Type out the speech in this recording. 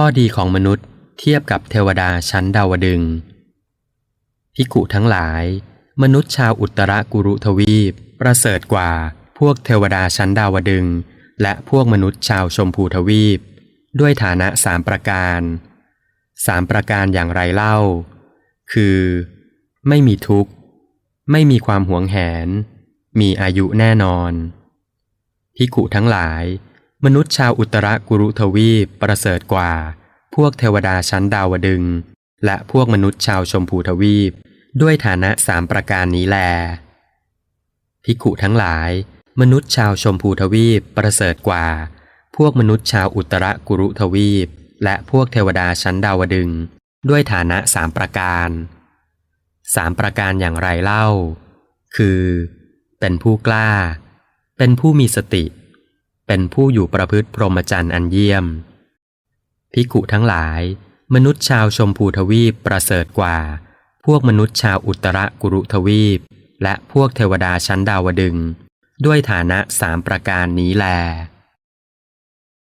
ข้อดีของมนุษย์เทียบกับเทวดาชั้นดาวดึง พิกุทั้งหลาย มนุษย์ชาวอุตรกุรุทวีป ประเสริฐกว่าพวกเทวดาชั้นดาวดึง และพวกมนุษย์ชาวชมพูทวีป ด้วยฐานะสามประการสามประการอย่างไรเล่า คือ ไม่มีทุกข์ ไม่มีความหวงแหน มีอายุแน่นอนพิกุทั้งหลาย มนุษย์ชาวอุตรกุรุทวีปประเสริฐกว่า พวกเทวดาชั้นดาวดึง และพวกมนุษย์ชาวชมพูทวีป ด้วยฐานะสามประการนี้แลพิกุทั้งหลาย มนุษย์ชาวชมพูทวีปประเสริฐกว่า พวกมนุษย์ชาวอุตรกุรุทวีป และพวกเทวดาชั้นดาวดึง ด้วยฐานะสามประการสามประการอย่างไรเล่า คือ เป็นผู้กล้า เป็นผู้มีสติ เป็นผู้อยู่ประพฤติพรหมจรรย์อันเยี่ยม พิกุทั้งหลาย มนุษย์ชาวชมพูทวีปประเสริฐกว่า พวกมนุษย์ชาวอุตรกุรุทวีป และพวกเทวดาชั้นดาวดึง ด้วยฐานะสามประการนี้แล